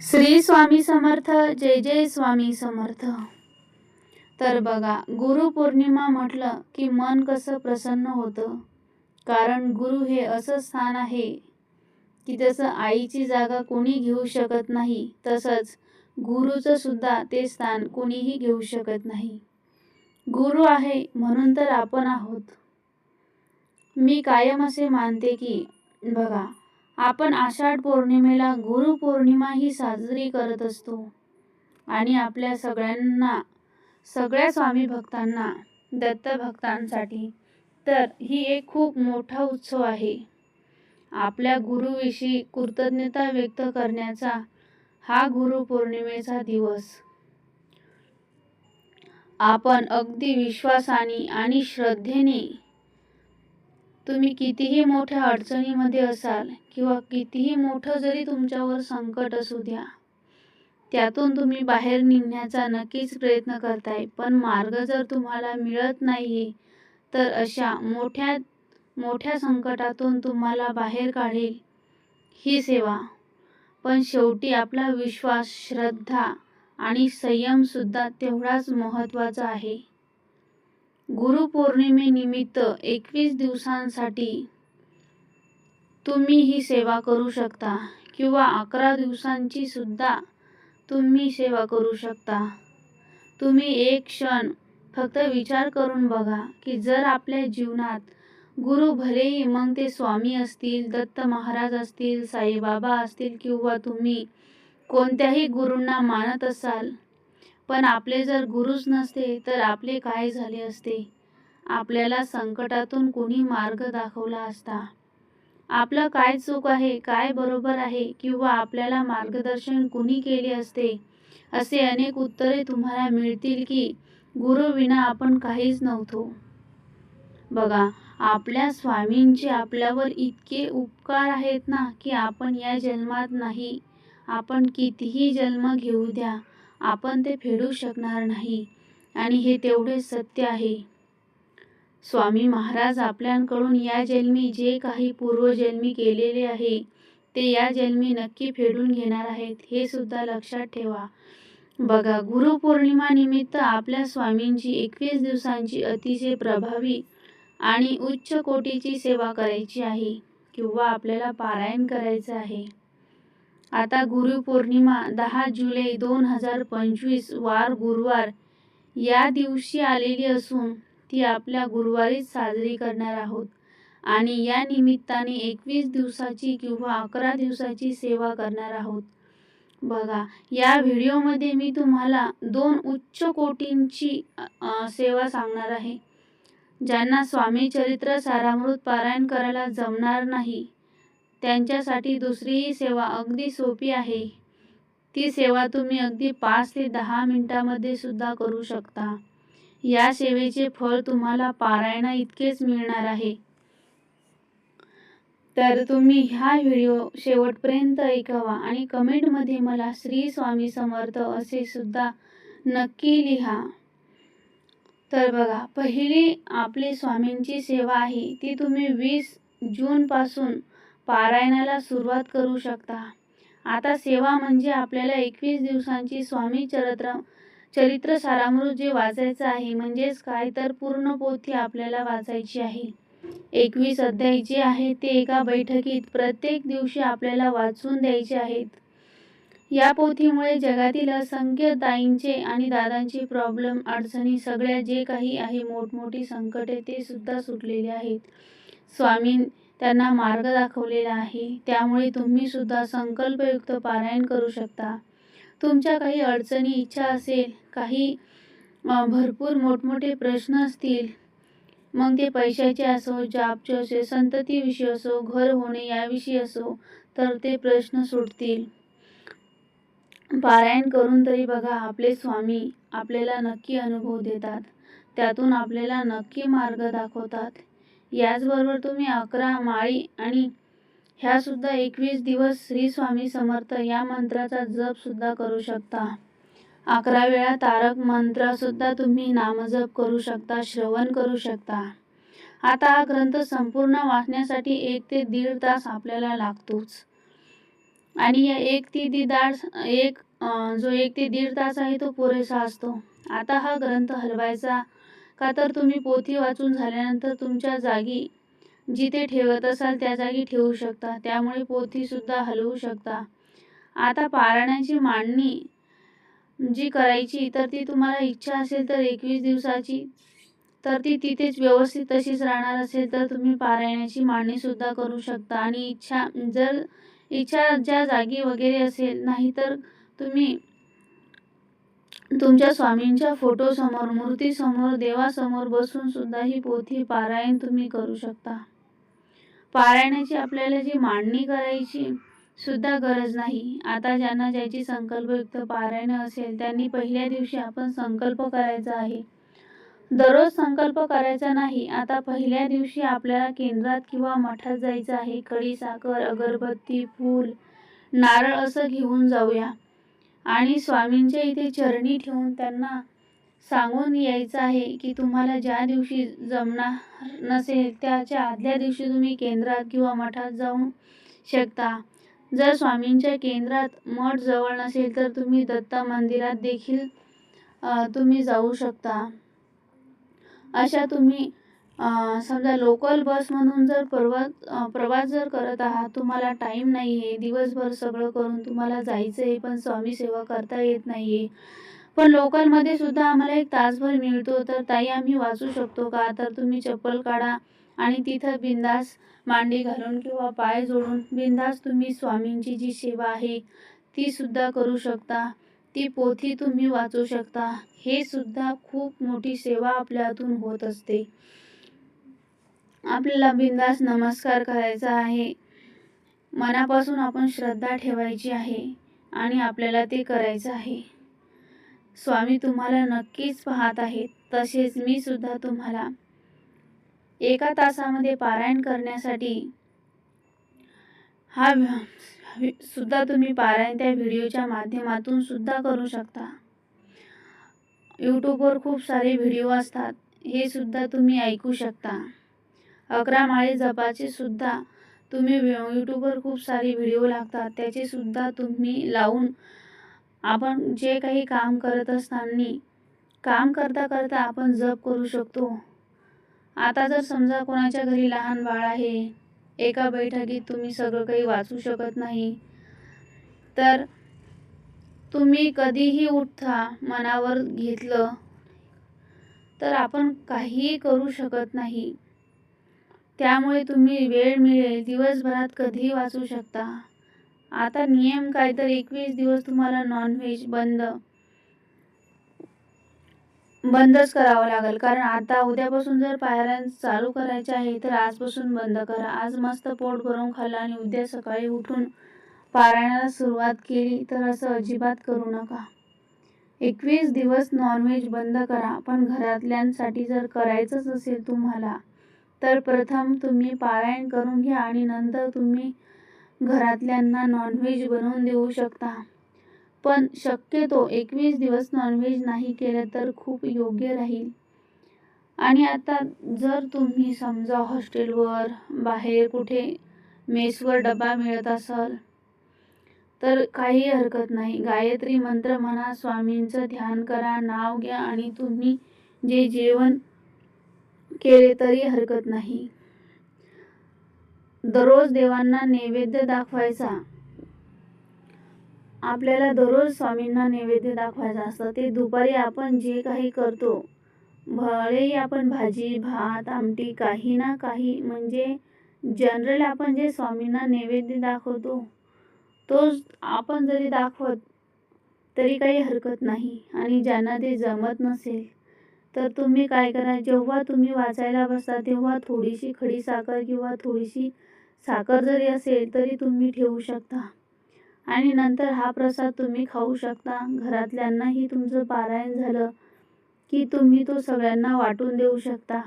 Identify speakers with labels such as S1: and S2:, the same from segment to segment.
S1: श्री स्वामी समर्थ जय जय स्वामी समर्थ. तर बघा गुरुपौर्णिमा म्हटलं की मन कसं प्रसन्न होतं? कारण गुरु हे असं स्थान आहे की जसं आईची जागा कोणी घेऊ शकत नाही तसंच गुरुचं सुद्धा ते स्थान कोणीही घेऊ शकत नाही. गुरु आहे म्हणून तर आपण आहोत. मी कायम असे मानते की बघा आपण आषाढ पौर्णिमेला गुरुपौर्णिमा ही साजरी करत असतो. आणि आपल्या सगळ्यांना सगळ्या स्वामी भक्तांना दत्त भक्तांसाठी तर ही एक खूप मोठा उत्सव आहे. आपल्या गुरुविषयी कृतज्ञता व्यक्त करण्याचा हा गुरुपौर्णिमेचा दिवस. आपण अगदी विश्वासाने आणि श्रद्धेने तुम्ही कितीही मोठ्या अडचणीमध्ये असाल किंवा कितीही मोठं जरी तुमच्यावर संकट असू द्या त्यातून तुम्ही बाहेर निघण्याचा नक्कीच प्रयत्न करताय. पण मार्ग जर तुम्हाला मिळत नाही तर अशा मोठ्या मोठ्या संकटातून तुम्हाला बाहेर काढेल ही सेवा. पण शेवटी आपला विश्वास श्रद्धा आणि संयमसुद्धा तेवढाच महत्त्वाचा आहे. गुरुपौर्णिमेनिमित्त एकवीस दिवसांसाठी तुम्ही ही सेवा करू शकता किंवा अकरा दिवसांची सुद्धा तुम्ही सेवा करू शकता. तुम्ही एक क्षण फक्त विचार करून बघा की जर आपल्या जीवनात गुरु भलेही मग ते स्वामी असतील दत्त महाराज असतील साईबाबा असतील किंवा तुम्ही कोणत्याही गुरूंना मानत असाल पण आपले जर गुरुच नसते तर आपले काय झाले असते? आपल्याला संकटातून कोणी मार्ग दाखवला असता? आपलं काय चूक आहे काय बरोबर आहे किंवा आपल्याला मार्गदर्शन कुणी केले असते? असे अनेक उत्तरे तुम्हाला मिळतील की गुरुविना आपण काहीच नव्हतो. बघा आपल्या स्वामींचे आपल्यावर इतके उपकार आहेत ना की आपण या जन्मात नाही. आपण कितीही जन्म घेऊ द्या आपण ते फेडू शकणार नाही. आणि हे तेवढे सत्य आहे. स्वामी महाराज आपल्याकडून या जन्मी जे काही पूर्वजन्मी केलेले आहे ते या जन्मी नक्की फेडून घेणार आहेत हे सुद्धा लक्षात ठेवा. बघा गुरुपौर्णिमानिमित्त आपल्या स्वामींची एकवीस दिवसांची अतिशय प्रभावी आणि उच्च कोटीची सेवा करायची आहे किंवा आपल्याला पारायण करायचं आहे. आता गुरुपौर्णिमा दहा जुलै दोन हजार पंचवीस वार गुरुवार. या दिवशी आलेली असून ती आपल्या गुरुवारीच साजरी करणार आहोत. आणि या निमित्ताने एकवीस दिवसाची किंवा अकरा दिवसाची सेवा करणार आहोत. बघा या व्हिडिओमध्ये मी तुम्हाला दोन उच्च कोटींची सेवा सांगणार आहे. ज्यांना स्वामी चरित्र सारामृत पारायण करायला जमणार नाही त्यांच्यासाठी दुसरीही सेवा अगदी सोपी आहे. ती सेवा तुम्ही अगदी पाच ते दहा मिनटामध्ये सुद्धा करू शकता. या सेवेचे फळ तुम्हाला पारायणा इतकेच मिळणार आहे. तर तुम्ही ह्या व्हिडिओ शेवटपर्यंत ऐकावा आणि कमेंटमध्ये मला श्री स्वामी समर्थ असे सुद्धा नक्की लिहा. तर बघा पहिली आपली स्वामींची सेवा आहे. ती तुम्ही वीस जूनपासून पारायणाला सुरुवात करू शकता. आता सेवा म्हणजे आपल्याला एकवीस दिवसांची स्वामी चरित्र चरित्र सारामृत जे वाचायचं आहे म्हणजेच काय तर पूर्ण पोथी आपल्याला वाचायची आहे. एकवीस अध्याय जे आहे ते एका बैठकीत प्रत्येक दिवशी आपल्याला वाचून द्यायचे आहेत. या पोथीमुळे जगातील असंख्य ताईंचे आणि दादांचे प्रॉब्लेम अडचणी सगळ्या जे काही आहे मोठमोठी संकटे ते सुद्धा सुटलेले आहेत. स्वामी त्यांना मार्ग दाखवलेला आहे. त्यामुळे तुम्ही सुद्धा संकल्पयुक्त पारायण करू शकता. तुमच्या काही अडचणी इच्छा असेल काही भरपूर मोठमोठे प्रश्न असतील मग ते पैशाचे असो जॉबचे असो संततीविषयी असो घर होणे याविषयी असो तर ते प्रश्न सुटतील. पारायण करून तरी बघा आपले स्वामी आपल्याला नक्की अनुभव देतात. त्यातून आपल्याला नक्की मार्ग दाखवतात. याचबरोबर तुम्ही अकरा माळी आणि ह्या सुद्धा एकवीस दिवस श्री स्वामी समर्थ या मंत्राचा जप सुद्धा करू शकता. अकरा वेळा तारक मंत्र सुद्धा तुम्ही नामजप करू शकता श्रवण करू शकता. आता हा ग्रंथ संपूर्ण वाचण्यासाठी एक ते दीड तास आपल्याला लागतोच. आणि या एक ते दीड तास एक जो एक ते दीड तास आहे तो पुरेसा असतो. आता हा ग्रंथ हलवायचा का तर तुम्ही पोथी वाचून झाल्यानंतर तुमच्या जागी जिथे ठेवत असाल त्या जागी ठेवू शकता. त्यामुळे पोथीसुद्धा हलवू शकता. आता पारायणाची मांडणी जी करायची तर ती तुम्हाला इच्छा असेल तर एकवीस दिवसाची तर ती तिथेच व्यवस्थित तशीच राहणार असेल तर तुम्ही पारायणाची मांडणीसुद्धा करू शकता. आणि इच्छा जर इच्छा ज्या जागी वगैरे असेल नाही तर तुम्ही तुमच्या स्वामींच्या फोटोसमोर मूर्तीसमोर देवासमोर बसून सुद्धा ही पोथी पारायण तुम्ही करू शकता. पारायणाची आपल्याला जी मांडणी करायची सुद्धा गरज नाही. आता ज्यांना ज्याची संकल्पयुक्त पारायण असेल त्यांनी पहिल्या दिवशी आपण संकल्प करायचा आहे. दररोज संकल्प करायचा नाही. आता पहिल्या दिवशी आपल्याला केंद्रात किंवा मठात जायचं आहे. कढी साखर अगरबत्ती फूल नारळ असं घेऊन जाऊया. आणि स्वामींच्या इथे चरणी ठेवून त्यांना सांगून यायचं आहे की तुम्हाला ज्या दिवशी जमणार नसेल त्याच्या आदल्या दिवशी तुम्ही केंद्रात किंवा मठात जाऊ शकता. जर स्वामींच्या केंद्रात मठ जवळ नसेल तर तुम्ही दत्त मंदिरात देखील तुम्ही जाऊ शकता. अशा तुम्ही समजा लोकल बसमधून जर प्रवास प्रवास जर करत आहात तुम्हाला टाईम नाही आहे दिवसभर सगळं करून तुम्हाला जायचं आहे पण स्वामी सेवा करता येत नाही आहे पण लोकलमध्ये सुद्धा आम्हाला एक तासभर मिळतो तर ताई आम्ही वाचू शकतो का? तर तुम्ही चप्पल काढा आणि तिथं बिंदास मांडी घालून किंवा पाय जोडून बिंदास तुम्ही स्वामींची जी सेवा आहे ती सुद्धा करू शकता. ती पोथी तुम्ही वाचू शकता. हे सुद्धा खूप मोठी सेवा आपल्या हातून होत असते. आपल्याला बिंदास नमस्कार करायचा आहे. मनापासून आपण श्रद्धा ठेवायची आहे आणि आपल्याला ते करायचं आहे. स्वामी तुम्हाला नक्कीच पाहत आहेत तसेच मी सुद्धा तुम्हाला. एका तासामध्ये पारायण करण्यासाठी हा सुद्धा तुम्ही पारायण त्या व्हिडिओच्या माध्यमातून सुद्धा करू शकता. यूट्यूबवर खूप सारे व्हिडिओ असतात हे सुद्धा तुम्ही ऐकू शकता. अकरा माळी जपाची सुद्धा तुम्ही यूट्यूबवर खूप सारे व्हिडिओ लागतात. त्याची सुद्धा तुम्ही लावून आपण जे काही काम करत असताना काम करता करता आपण जप करू शकतो. आता जर समजा कोणाच्या घरी लहान बाळ आहे एका बैठकीत तुम्ही सगळं काही वाचू शकत नाही तर तुम्ही कधीही उठता मनावर घेतलं तर आपण काहीही करू शकत नाही. त्यामुळे तुम्ही वेळ मिळेल दिवसभरात कधीही वाचू शकता. आता नियम काय तर एकवीस दिवस तुम्हाला नॉनव्हेज बंद बंदच करावं लागेल. कारण आता उद्यापासून जर पायऱ्या चालू करायचे आहे तर आजपासून बंद करा. आज मस्त पोट भरून खाल्लं आणि उद्या सकाळी उठून पारायणाला सुरुवात केली तर असं अजिबात करू नका. एकवीस दिवस नॉनव्हेज बंद करा. पण घरातल्यांसाठी जर करायचंच असेल तुम्हाला तर प्रथम तुम्ही पारायण करून घ्या आणि नंतर तुम्ही घरातल्यांना नॉनव्हेज बनवून देऊ शकता. पण शक्यतो एकवीस दिवस नॉनव्हेज नाही केलं तर खूप योग्य राहील. आणि आता जर तुम्ही समजा हॉस्टेलवर बाहेर कुठे मेसवर डबा मिळत असाल तर काही हरकत नाही. गायत्री मंत्र म्हणा स्वामींचं ध्यान करा नाव घ्या आणि तुम्ही जे जेवण केले तरी हरकत नाही. दररोज देवांना नैवेद्य दाखवायचा. आपल्याला दररोज स्वामींना नैवेद्य दाखवायचा असतं. ते दुपारी आपण जे काही करतो भलेही आपण भाजी भात आमटी काही ना काही म्हणजे जनरल आपण जे स्वामींना नैवेद्य दाखवतो तोच आपण जरी दाखवत तरी काही हरकत नाही. आणि ज्यांना ते जमत नसेल तर तुम्ही काय करा जेव्हा तुम्ही वाचायला बसता तेव्हा थोडीशी खडी साखर किंवा थोडीशी साखर जरी असेल तरी तुम्ही ठेवू शकता. आणि नंतर हा प्रसाद तुम्ही खाऊ शकता. घरातल्यांनाही तुमचं पारायण झालं की तुम्ही तो सगळ्यांना वाटून देऊ शकता.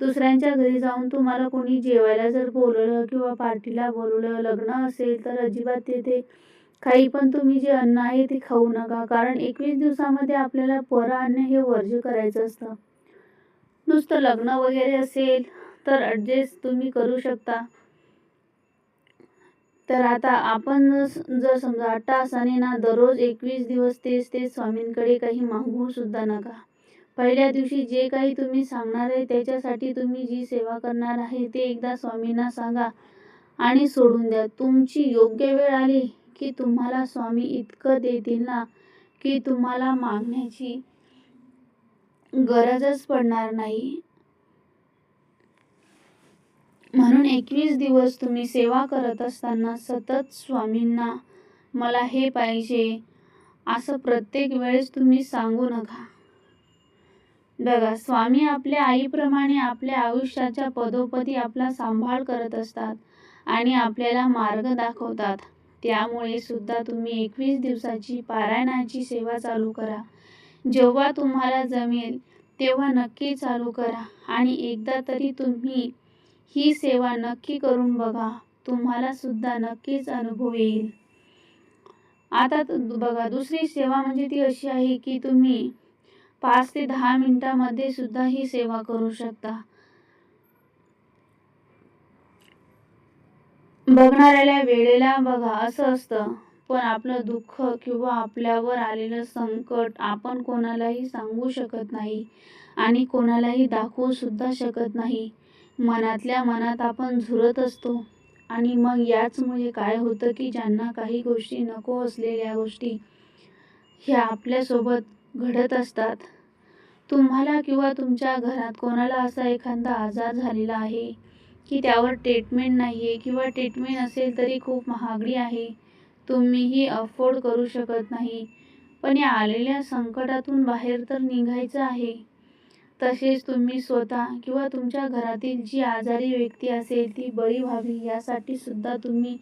S1: दुसऱ्यांच्या घरी जाऊन तुम्हाला कोणी जेवायला जर बोलवलं किंवा पार्टीला बोलवलं लग्न असेल तर अजिबात तेथे काही पण तुम्ही जे अन्न आहे ते खाऊ नका. कारण एकवीस दिवसामध्ये आपल्याला पर अन्न हे वर्ज्य करायचं असतं. नुसतं लग्न वगैरे असेल तर ॲडजस्ट तुम्ही करू शकता. तर आता आपण जर समजा आठ तासाने ना दररोज एकवीस दिवस तेच तेच स्वामींकडे काही मागू सुद्धा नका. पहिल्या दिवशी जे काही तुम्ही सांगणार आहे त्याच्यासाठी तुम्ही जी सेवा करणार आहे ते एकदा स्वामींना सांगा आणि सोडून द्या. तुमची योग्य वेळ आली की तुम्हाला स्वामी इतकं देतील ना की तुम्हाला मागण्याची गरजच पडणार नाही. म्हणून एकवीस दिवस तुम्ही सेवा करत असताना सतत स्वामींना मला हे पाहिजे असं प्रत्येक वेळेस तुम्ही सांगू नका. बघा स्वामी आपल्या आईप्रमाणे आपल्या आयुष्याच्या पदोपदी आपला सांभाळ करत असतात आणि आपल्याला मार्ग दाखवतात. त्यामुळे सुद्धा तुम्ही एकवीस दिवसाची पारायणाची सेवा चालू करा. जेव्हा तुम्हाला जमेल तेव्हा नक्की चालू करा आणि एकदा तरी तुम्ही ही सेवा नक्की करून बघा. तुम्हाला सुद्धा नक्कीच अनुभव येईल. आता बघा दुसरी सेवा म्हणजे ती अशी आहे की तुम्ही पाच ते दहा मिनटामध्ये सुद्धा ही सेवा करू शकता. बघणाऱ्याला वेळेला बघा असं असतं. पण आपलं दुःख किंवा आपल्यावर आलेलं संकट आपण कोणालाही सांगू शकत नाही आणि कोणालाही दाखवू सुद्धा शकत नाही. मनातल्या मनात आपण झुरत असतो. आणि मग याचमुळे काय होतं की ज्यांना काही गोष्टी नको असलेल्या गोष्टी ह्या आपल्यासोबत घडत असतात. तुम्हाला किंवा तुमच्या घरात कोणाला असा एखादा आजार झालेला आहे? की त्यावर ट्रीटमेंट नाही आहे किंवा ट्रीटमेंट असेल तरी खूप महागडी आहे. तुम्हीही अफोर्ड करू शकत नाही. पण या आलेल्या संकटातून बाहेर तर निघायचं आहे. तसेच तुम्ही स्वतः किंवा तुमच्या घरातील जी आजारी व्यक्ती असेल ती बरी व्हावी यासाठी सुद्धा तुम्ही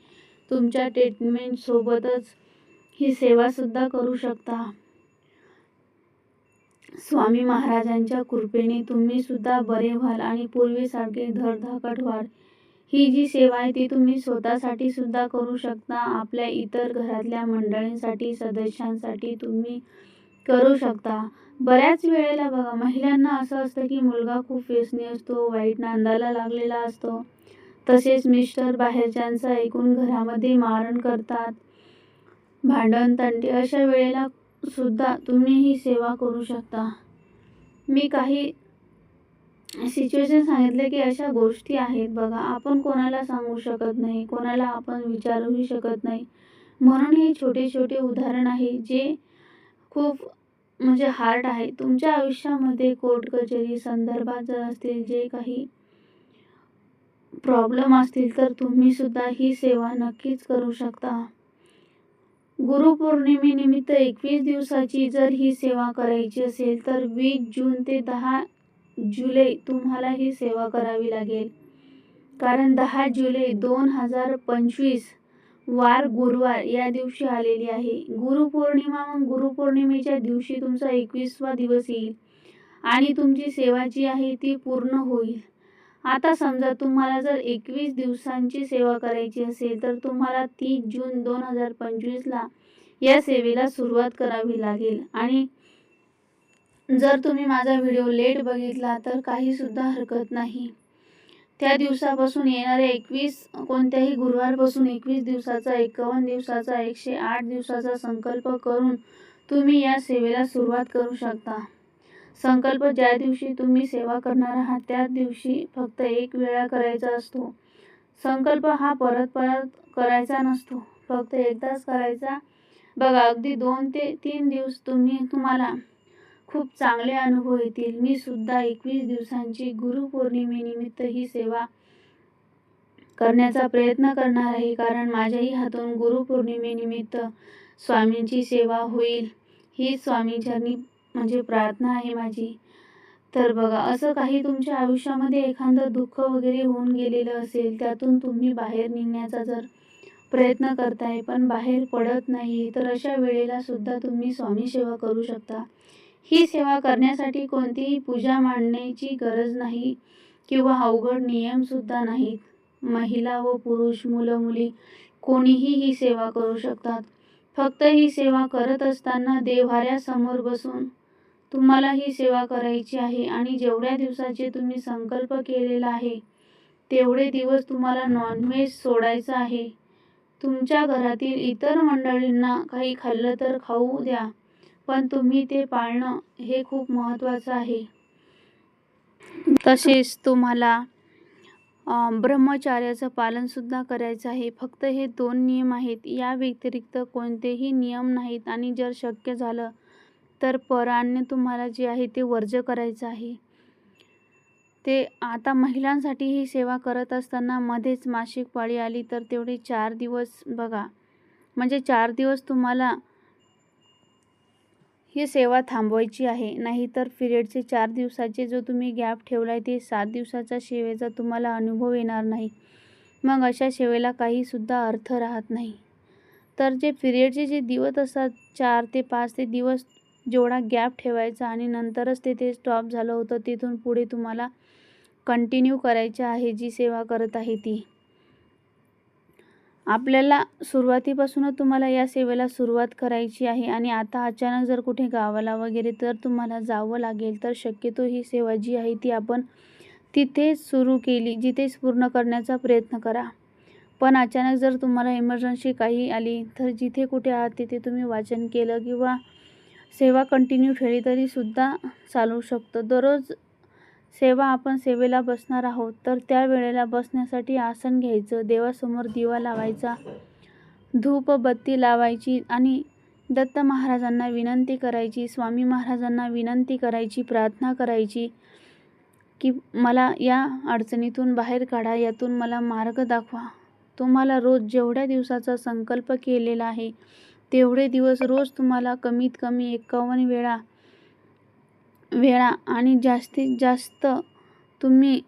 S1: तुमच्या ट्रीटमेंटसोबतच ही सेवासुद्धा करू शकता. स्वामी महाराजांच्या कृपेने तुम्ही सुद्धा बरे व्हाल आणि पूर्वीसारखे धडधाकट व्हाल. ही जी सेवा आहे ती तुम्ही स्वतःसाठी सुद्धा करू शकता. आपल्या इतर घरातल्या मंडळींसाठी सदस्यांसाठी तुम्ही करू शकता. बऱ्याच वेळेला बघा महिलांना असं असतं की मुलगा खूप व्यसनी असतो वाईट नांदाला लागलेला असतो. तसेच मिस्टर बाहेरच्यांचं ऐकून घरामध्ये मारण करतात. भांडण तंटे अशा वेळेला सुद्धा तुम्ही ही सेवा करू शकता. मी काही सिच्युएशन सांगितले की अशा गोष्टी आहेत. बघा आपण कोणाला सांगू शकत नाही कोणाला आपण विचारूही शकत नाही. म्हणून हे छोटे छोटे उदाहरण आहे जे खूप म्हणजे हार्ड आहे. तुमच्या आयुष्यामध्ये कोर्ट कचेरी संदर्भात जर असतील जे काही प्रॉब्लेम असतील तर तुम्ही सुद्धा ही सेवा नक्कीच करू शकता. गुरुपौर्णिमेनिमित्त एकवीस दिवसाची जर ही सेवा करायची असेल तर वीस जून ते दहा जुलै तुम्हाला ही सेवा करावी लागेल. कारण दहा जुलै दोन हजार पंचवीस वार गुरुवार या दिवशी आलेली आहे. गुरुपौर्णिमा मग गुरुपौर्णिमेच्या दिवशी तुमचा एकवीसवा दिवस येईल आणि तुमची सेवा जी आहे ती पूर्ण होईल. आता समजा तुम्हाला जर एकवीस दिवसांची सेवा करायची असेल तर तुम्हाला तीस जून दोन हजार पंचवीसला या सेवेला सुरुवात करावी लागेल. आणि जर तुम्ही माझा व्हिडिओ लेट बघितला तर काहीसुद्धा हरकत नाही. त्या दिवसापासून येणाऱ्या एकवीस कोणत्याही गुरुवारपासून एकवीस दिवसाचा एकावन्न दिवसाचा एकशे आठ दिवसाचा संकल्प करून तुम्ही या सेवेला सुरुवात करू शकता. संकल्प ज्या दिवशी तुम्ही सेवा करणार आहात त्या दिवशी फक्त एक वेळा करायचा असतो. संकल्प हा परत परत करायचा नसतो. फक्त एकदाच करायचा. बघा अगदी दोन ते तीन दिवस तुम्ही तुम्हाला खूप चांगले अनुभव येतील. मी सुद्धा एकवीस दिवसांची गुरुपौर्णिमेनिमित्त ही सेवा करण्याचा प्रयत्न करणार आहे. कारण माझ्याही हातून गुरुपौर्णिमेनिमित्त स्वामींची सेवा होईल. ही स्वामींच्यांनी म्हणजे प्रार्थना आहे माझी. तर बघा असं काही तुमच्या आयुष्यामध्ये एखादं दुःख वगैरे होऊन गेलेलं असेल त्यातून तुम्ही बाहेर निघण्याचा जर प्रयत्न करताय पण बाहेर पडत नाही तर अशा वेळेला सुद्धा तुम्ही स्वामी सेवा करू शकता. ही सेवा करण्यासाठी कोणतीही पूजा मांडण्याची गरज नाही किंवा अवघड नियमसुद्धा नाहीत. महिला व पुरुष मुलं मुली कोणीही ही सेवा करू शकतात. फक्त ही सेवा करत असताना देव्हाऱ्यासमोर बसून तुम्हाला ही सेवा करायची आहे आणि जेवढ्या दिवसाचे तुम्ही संकल्प केलेला आहे तेवढे दिवस तुम्हाला नॉनव्हेज सोडायचं आहे. तुमच्या घरातील इतर मंडळींना काही खाल्लं तर खाऊ द्या पण तुम्ही ते पाळणं हे खूप महत्त्वाचं आहे. तसेच तुम्हाला ब्रह्मचार्याचं पालनसुद्धा करायचं आहे. फक्त हे दोन नियम आहेत. या व्यतिरिक्त कोणतेही नियम नाहीत आणि जर शक्य झालं तर पराने तुम्हाला जे आहे ते वर्ज्य करायचं आहे. ते आता महिलांसाठी ही सेवा करत असताना मध्येच मासिक पाळी आली तर तेवढे चार दिवस बघा. म्हणजे चार दिवस तुम्हाला ही सेवा थांबवायची आहे. नाहीतर पिरियडचे चार दिवसाचे जो तुम्ही गॅप ठेवला आहे ते सात दिवसाच्या सेवेचा तुम्हाला अनुभव येणार नाही. मग अशा सेवेला काहीसुद्धा अर्थ राहत नाही. तर जे पिरियडचे जे दिवस असतात चार ते पाच ते दिवस जेवढा गॅप ठेवायचा आणि नंतरच तिथे स्टॉप झालं होतं तिथून पुढे तुम्हाला कंटिन्यू करायची आहे जी सेवा करत आहे ती. आपल्याला सुरुवातीपासूनच तुम्हाला या सेवेला सुरुवात करायची आहे आणि आता अचानक जर कुठे गावाला वगैरे तर तुम्हाला जावं लागेल तर शक्यतो ही सेवा जी आहे ती आपण तिथेच सुरू केली जिथेच पूर्ण करण्याचा प्रयत्न करा. पण अचानक जर तुम्हाला इमर्जन्सी काही आली तर जिथे कुठे आहात तिथे तुम्ही वाचन केलं किंवा सेवा कंटिन्यू ठेवली तरीसुद्धा चालू शकतो. दररोज सेवा आपण सेवेला बसणार आहोत तर त्या वेळेला बसण्यासाठी आसन घ्यायचं देवासमोर दिवा लावायचा धूप बत्ती लावायची आणि दत्त महाराजांना विनंती करायची स्वामी महाराजांना विनंती करायची प्रार्थना करायची की मला या अडचणीतून बाहेर काढा यातून मला मार्ग दाखवा. तुम्हाला रोज जेवढ्या दिवसाचा संकल्प केलेला आहे तेवढे दिवस रोज तुम्हाला कमीत कमी एकावन्न वेळा वेळा आणि जास्तीत जास्त तुम्ही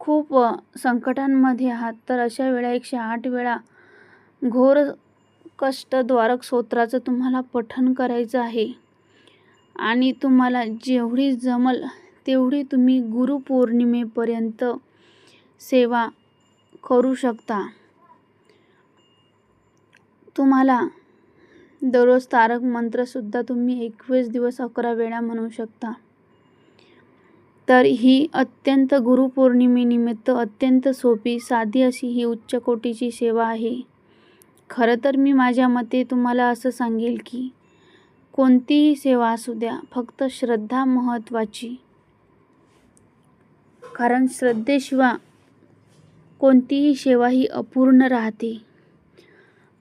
S1: खूप संकटांमध्ये आहात तर अशा वेळा एकशे आठ वेळा घोर कष्टद्वारक स्तोत्राचं तुम्हाला पठण करायचं आहे. आणि तुम्हाला जेवढी जमल तेवढी तुम्ही गुरुपौर्णिमेपर्यंत सेवा करू शकता. तुम्हाला? दररोज तारक मंत्रसुद्धा तुम्ही एकवीस दिवस अकरा वेळा म्हणू शकता. तर ही अत्यंत गुरुपौर्णिमेनिमित्त अत्यंत सोपी साधी अशी ही उच्च कोटीची सेवा आहे. खरं तर मी माझ्या मते तुम्हाला असं सांगेल की कोणतीही सेवा असू द्या फक्त श्रद्धा महत्त्वाची. कारण श्रद्धेशिवाय कोणतीही सेवा ही अपूर्ण राहते.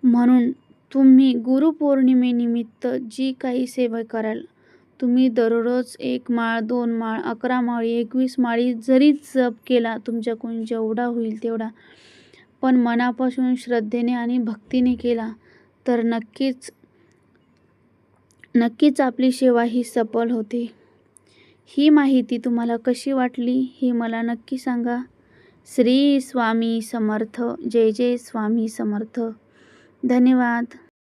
S1: म्हणून तुम्ही गुरुपौर्णिमेनिमित्त जी काही सेवा कराल तुम्ही दररोज एक माळ दोन माळ अकरा माळी एकवीस माळी जरी जप केला तुमच्याकडून जेवढा होईल तेवढा पण मनापासून श्रद्धेने आणि भक्तीने केला तर नक्कीच नक्कीच आपली सेवा ही सफल होते. ही माहिती तुम्हाला कशी वाटली हे मला नक्की सांगा. श्री स्वामी समर्थ जय जय स्वामी समर्थ. धन्यवाद.